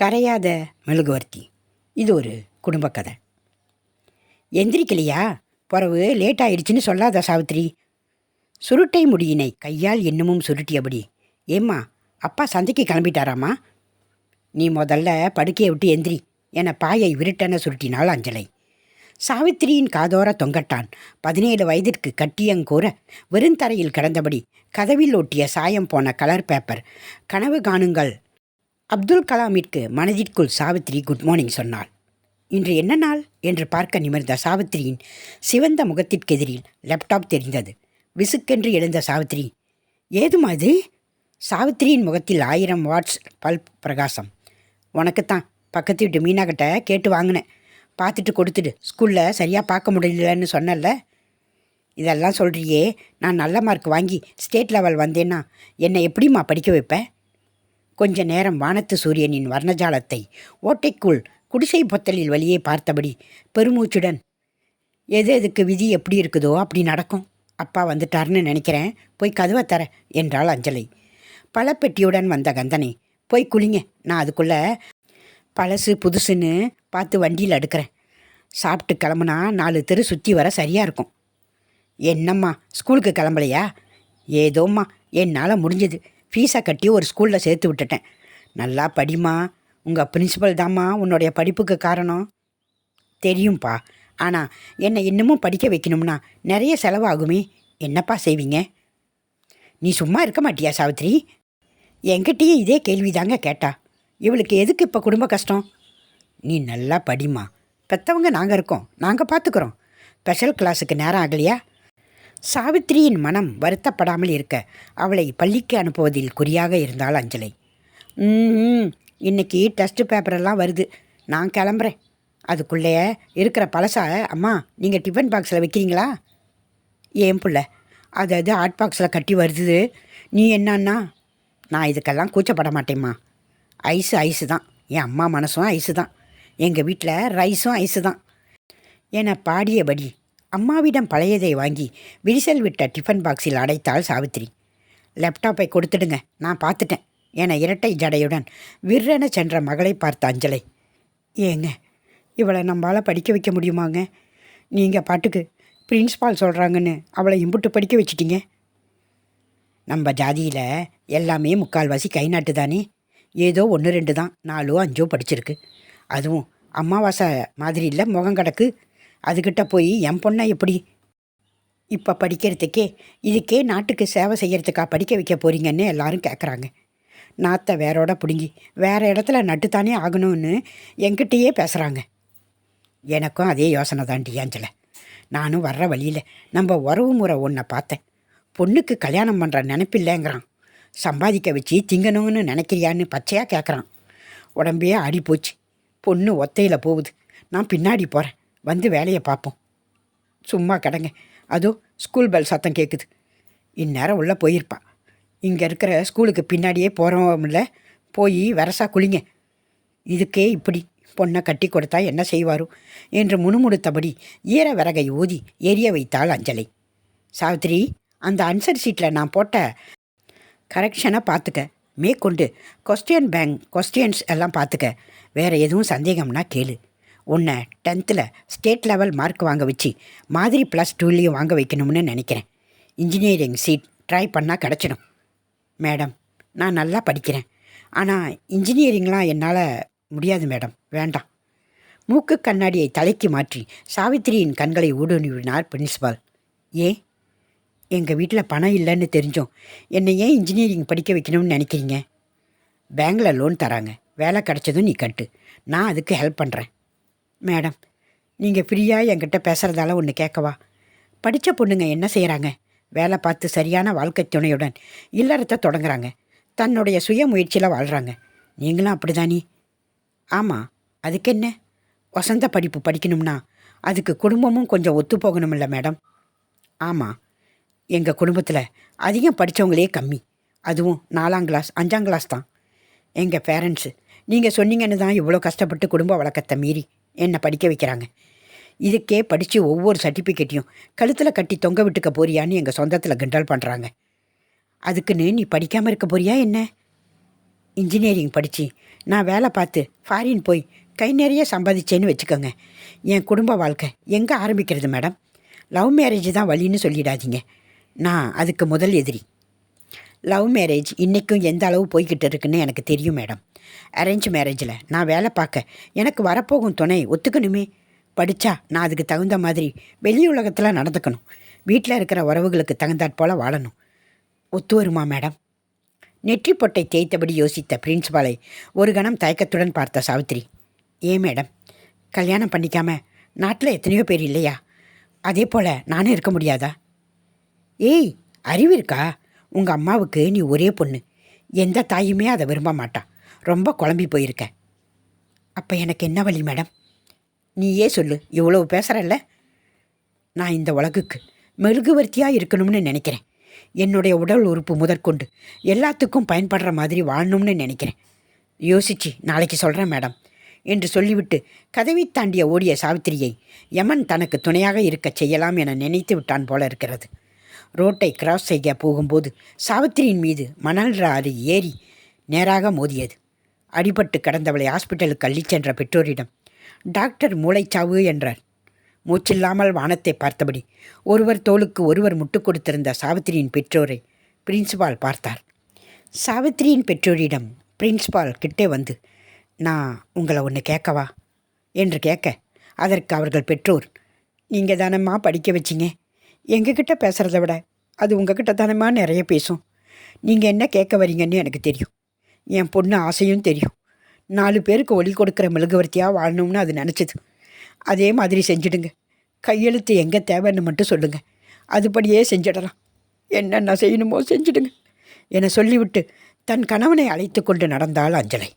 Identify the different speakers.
Speaker 1: கரையாத மெழுகுவர்த்தி. இது ஒரு குடும்ப கதை. எந்திரிக்கலையா? பிறவு லேட் ஆயிடுச்சுன்னு சொல்லாத சாவித்திரி சுருட்டை முடியினை கையால் இன்னமும் சுருட்டியபடி ஏம்மா அப்பா சந்தைக்கு கிளம்பிட்டாராம்மா? நீ முதல்ல படுக்கையை விட்டு எந்திரி. என பாயை விருட்டென சுருட்டினாள் அஞ்சலை. சாவித்திரியின் காதோர தொங்கட்டான். பதினேழு வயதிற்கு கட்டியங்கூற வெறுந்தரையில் கிடந்தபடி கதவில் ஒட்டிய சாயம் போன கலர் பேப்பர். கனவு காணுங்கள் அப்துல் கலாமிற்கு மனதிற்குள் சாவித்திரி குட் மார்னிங் சொன்னாள். இன்று என்ன நாள்? என்று பார்க்க நிமிர்ந்த சாவித்திரியின் சிவந்த முகத்திற்கெதிரில் லேப்டாப் தெரிந்தது. விசுக்கென்று எழுந்த சாவித்திரி ஏதுமா அது சாவித்திரியின் முகத்தில் ஆயிரம் வாட்ஸ் பல்ப் பிரகாசம். உனக்குத்தான். பக்கத்து வீட்டு மீனாக்கிட்ட கேட்டு வாங்கினேன். பார்த்துட்டு கொடுத்துடு. ஸ்கூலில் சரியாக பார்க்க முடியலன்னு சொன்னல இதெல்லாம் சொல்கிறியே நான் நல்ல மார்க் வாங்கி ஸ்டேட் லெவல் வந்தேன்னா என்னை எப்படிம்மா படிக்க வைப்பேன் கொஞ்ச நேரம் வானத்து சூரியனின் வர்ணஜாலத்தை ஓட்டைக்குள் குடிசை பொத்தலில் வழியே பார்த்தபடி பெருமூச்சுடன் எது எதுக்கு விதி எப்படி இருக்குதோ அப்படி நடக்கும். அப்பா வந்துட்டார்னு நினைக்கிறேன். போய் கதவை தர என்றாள் அஞ்சலை. பெட்டியுடன் வந்த கந்தனை போய் குளிங்க. நான் அதுக்குள்ளே பழசு புதுசுன்னு பார்த்து வண்டியில் அடுக்கிறேன். சாப்பிட்டு கிளம்புனா நாலு தெரு சுற்றி வர சரியாக இருக்கும். என்னம்மா ஸ்கூலுக்கு கிளம்பலையா? ஏதோம்மா என்னால் முடிஞ்சது. ஃபீஸை கட்டி ஒரு ஸ்கூலில் சேர்த்து விட்டுட்டேன். நல்லா படிமா உங்கள் பிரின்சிபல் தாம்மா உன்னுடைய படிப்புக்கு காரணம். தெரியும்ப்பா ஆனால் என்னை இன்னமும் படிக்க வைக்கணும்னா நிறைய செலவாகுமே. என்னப்பா செய்வீங்க? நீ சும்மா இருக்க மாட்டியா சாவித்ரி? என்கிட்டயே இதே கேள்வி தாங்க கேட்டா. இவளுக்கு எதுக்கு இப்போ குடும்ப கஷ்டம்? நீ நல்லா படிமா பெற்றவங்க நாங்கள் இருக்கோம். நாங்கள் பார்த்துக்குறோம் ஸ்பெஷல் கிளாஸுக்கு நேரம் ஆகலையா? சாவித்திரியின் மனம் வருத்தப்படாமல் இருக்க அவளை பள்ளிக்கு அனுப்புவதில் குறியாக இருந்தாள் அஞ்சலை. ம் இன்னைக்கு டெஸ்ட் பேப்பரெல்லாம் வருது. நான் கிளம்புறேன். அதுக்குள்ளே இருக்கிற பழசா அம்மா நீங்கள் டிஃபன் பாக்ஸில் வைக்கிறீங்களா? ஏன் புள்ள அது அது ஹாட் பாக்ஸில் கட்டி வருது. நீ என்னன்னா? நான் இதுக்கெல்லாம் கூச்சப்பட மாட்டேம்மா. ஐஸு ஐஸு தான். என் அம்மா மனசும் ஐஸு தான். எங்கள் வீட்டில் ரைஸும் ஐஸு தான். என பாடியபடி அம்மாவிடம் பழையதை வாங்கி விரிசல் விட்ட டிஃபன் பாக்ஸில் அடைத்தாள் சாவித்திரி. லேப்டாப்பை கொடுத்துடுங்க நான் பார்த்துட்டேன் என இரட்டை ஜடையுடன் விற்றென சென்ற மகளை பார்த்த அஞ்சலை. ஏங்க இவளை நம்மளால் படிக்க வைக்க முடியுமாங்க? நீங்கள் பாட்டுக்கு பிரின்ஸ்பால் சொல்கிறாங்கன்னு அவளை இம்புட்டு படிக்க வச்சிட்டீங்க. நம்ம ஜாதியில் எல்லாமே முக்கால்வாசி கை நாட்டு தானே? ஏதோ ஒன்று ரெண்டு தான் நாலோ அஞ்சோ படிச்சிருக்கு. அதுவும் அமாவாசை மாதிரி இல்லை முகம் கிடக்கு. அதுக்கிட்ட போய் என் பொண்ணை எப்படி இப்போ படிக்கிறதுக்கே இதுக்கே நாட்டுக்கு சேவை செய்கிறதுக்கா படிக்க வைக்க போறீங்கன்னு எல்லாரும் கேட்குறாங்க நாத்தை வேறோட பிடுங்கி வேறு இடத்துல நட்டுத்தானே ஆகணும்னு என்கிட்டயே பேசுகிறாங்க எனக்கும் அதே யோசனை தான் டியாஞ்சல நானும் வர்ற வழியில் நம்ம உறவு முறை ஒன்றை பார்த்தேன். பொண்ணுக்கு கல்யாணம் பண்ணுற நினைப்பில்லைங்கிறான் சம்பாதிக்க வச்சு திங்கணும்னு நினைக்கிறியான்னு பச்சையாக கேட்குறான் உடம்பே அடி போச்சு பொண்ணு ஒத்தையில் போகுது. நான் பின்னாடி போகிறேன் வந்து வேலையை பார்ப்போம். சும்மா கிடங்க. அதோ ஸ்கூல் பெல் சத்தம் கேட்குது இந்நேரம் உள்ளே போயிருப்பான் இங்கே இருக்கிற ஸ்கூலுக்கு பின்னாடியே போகிறோம்ல போய் வரசா குளிங்க. இதுக்கே இப்படி பொண்ணை கட்டி கொடுத்தா என்ன செய்வாரோ என்று முணுமுணுத்தபடி ஈர விறகை ஊதி எரிய வைத்தாள் அஞ்சலை. சாவித்திரி அந்த அன்சர் சீட்டில் நான் போட்ட கரெக்ஷனை பார்த்துக்க. மேற்கொண்டு கொஸ்டின் பேங்க் கொஸ்டின்ஸ் எல்லாம் பார்த்துக்க. வேறு எதுவும் சந்தேகம்னா கேளு. உன்னை டென்த்தில் ஸ்டேட் லெவல் மார்க் வாங்க வச்சு மாதிரி ப்ளஸ் டூலேயும் வாங்க வைக்கணும்னு நினைக்கிறேன். இன்ஜினியரிங் சீட் ட்ரை பண்ணால் கிடச்சிடும். மேடம் நான் நல்லா படிக்கிறேன். ஆனால் இன்ஜினியரிங்லாம் என்னால் முடியாது மேடம் வேண்டாம். மூக்கு கண்ணாடியை தலைக்கு மாற்றி சாவித்திரியின் கண்களை ஊடுருவினார் பிரின்சிபால் ஏன் எங்கள் வீட்டில் பணம் இல்லைன்னு தெரிஞ்சோம். என்னை ஏன் இன்ஜினியரிங் படிக்க வைக்கணும்னு நினைக்கிறீங்க? பேங்கில் லோன் தராங்க. வேலை கிடச்சதும் நீ கட்டு. நான் அதுக்கு ஹெல்ப் பண்ணுறேன் மேடம் நீங்கள் ஃப்ரீயாக என்கிட்ட பேசுகிறதால ஒன்று கேட்கவா படித்த பொண்ணுங்க என்ன செய்கிறாங்க வேலை பார்த்து சரியான வாழ்க்கை துணையுடன் இல்லறத்தை தொடங்குறாங்க. தன்னுடைய சுய முயற்சியில் வாழ்கிறாங்க நீங்களும் அப்படிதானே? ஆமாம் அதுக்கு என்ன? வசந்த படிப்பு படிக்கணும்னா அதுக்கு குடும்பமும் கொஞ்சம் ஒத்து போகணும்ல மேடம். ஆமாம் எங்கள் குடும்பத்தில் அதிகம் படித்தவங்களே கம்மி. அதுவும் நாலாம் கிளாஸ் அஞ்சாம் கிளாஸ் தான். எங்கள் பேரண்ட்ஸு நீங்கள் சொன்னீங்கன்னு தான் இவ்வளோ கஷ்டப்பட்டு குடும்ப வழக்கத்தை மீறி என்னை படிக்க வைக்கிறாங்க. இதுக்கே படித்து ஒவ்வொரு சர்டிஃபிகேட்டையும் கழுத்தில் கட்டி தொங்க விட்டுக்க போறியான்னு எங்கள் சொந்தத்தில் கிண்டல் பண்ணுறாங்க அதுக்குன்னு நீ படிக்காமல் இருக்க போறியா என்ன? இன்ஜினியரிங் படித்து நான் வேலை பார்த்து ஃபாரின் போய் கை நிறைய சம்பாதிச்சேன்னு வச்சுக்கோங்க. என் குடும்ப வாழ்க்கை எங்கே ஆரம்பிக்கிறது மேடம்? லவ் மேரேஜ் தான் வழின்னு சொல்லிடாதீங்க. நான் அதுக்கு முதல் எதிரி. லவ் மேரேஜ் இன்றைக்கும் எந்த அளவு போய்கிட்டு இருக்குன்னு எனக்கு தெரியும் மேடம். அரேஞ்ச் மேரேஜில் நான் வேலை பார்க்க. எனக்கு வரப்போகும் துணை ஒத்துக்கணுமே. படித்தா நான் அதுக்கு தகுந்த மாதிரி வெளி உலகத்தில் நடந்துக்கணும். வீட்டில் இருக்கிற உறவுகளுக்கு தகுந்தாற் போல் வாழணும். ஒத்து வருமா மேடம் நெற்றி பொட்டை தேய்த்தபடி யோசித்த பிரின்ஸ்பாலை ஒரு கணம் தயக்கத்துடன் பார்த்த சாவித்திரி. ஏன் மேடம் கல்யாணம் பண்ணிக்காம நாட்டில் எத்தனையோ பேர் இல்லையா? அதே போல் நானும் இருக்க முடியாதா? ஏய் அறிவு இருக்கா? உங்கள் அம்மாவுக்கு நீ ஒரே பொண்ணு. எந்த தாயுமே அதை விரும்ப மாட்டான் ரொம்ப குழம்பி போயிருக்கேன் அப்போ எனக்கு என்ன வழி மேடம்? நீயே சொல்லு இவ்வளவு பேசுகிறல்ல நான் இந்த உலகுக்கு மெழுகுவர்த்தியாக இருக்கணும்னு நினைக்கிறேன். என்னுடைய உடல் உறுப்பு முதற்கொண்டு எல்லாத்துக்கும் பயன்படுற மாதிரி வாழணும்னு நினைக்கிறேன். யோசிச்சு நாளைக்கு சொல்கிறேன் மேடம் என்று சொல்லிவிட்டு கதவை தாண்டிய ஓடிய சாவித்திரியை யமன் தனக்கு துணையாக இருக்கச் செய்யலாம் என நினைத்து விட்டான் போல இருக்கிறது. ரோட்டை கிராஸ் செய்ய போகும்போது சாவித்திரியின் மீது மணல் லாரி ஏறி நேராக மோதியது. அடிபட்டு கிடந்தவளை ஹாஸ்பிட்டலுக்கு அள்ளிச் சென்ற பெற்றோரிடம் டாக்டர் மூளைச்சாவு என்றார். மூச்சில்லாமல் வானத்தை பார்த்தபடி ஒருவர் தோளுக்கு ஒருவர் முட்டுக் கொடுத்திருந்த சாவித்திரியின் பெற்றோரை பிரின்சிபால் பார்த்தார். சாவித்திரியின் பெற்றோரிடம் பிரின்சிபால் கிட்டே வந்து நான் உங்களை ஒன்று கேட்கவா? என்று கேட்க அதற்கு அவர்கள் பெற்றோர் நீங்கள் தானம்மா படிக்க வச்சிங்க? எங்ககிட்ட பேசுகிறத விட அது உங்ககிட்ட தானம்மா நிறைய பேசும்? நீங்கள் என்ன கேட்க வரீங்கன்னு எனக்கு தெரியும். என் பொண்ணு ஆசையும் தெரியும். நாலு பேருக்கு ஒளி கொடுக்குற மெழுகுவர்த்தியாக வாழணும்னு அது நினச்சிது. அதே மாதிரி செஞ்சிடுங்க. கையெழுத்து எங்கே தேவைன்னு மட்டும் சொல்லுங்கள் அதுபடியே செஞ்சிடலாம். என்னென்ன செய்யணுமோ செஞ்சிடுங்க. என சொல்லிவிட்டு தன் கணவனை அழைத்து கொண்டு நடந்தாள் அஞ்சலை.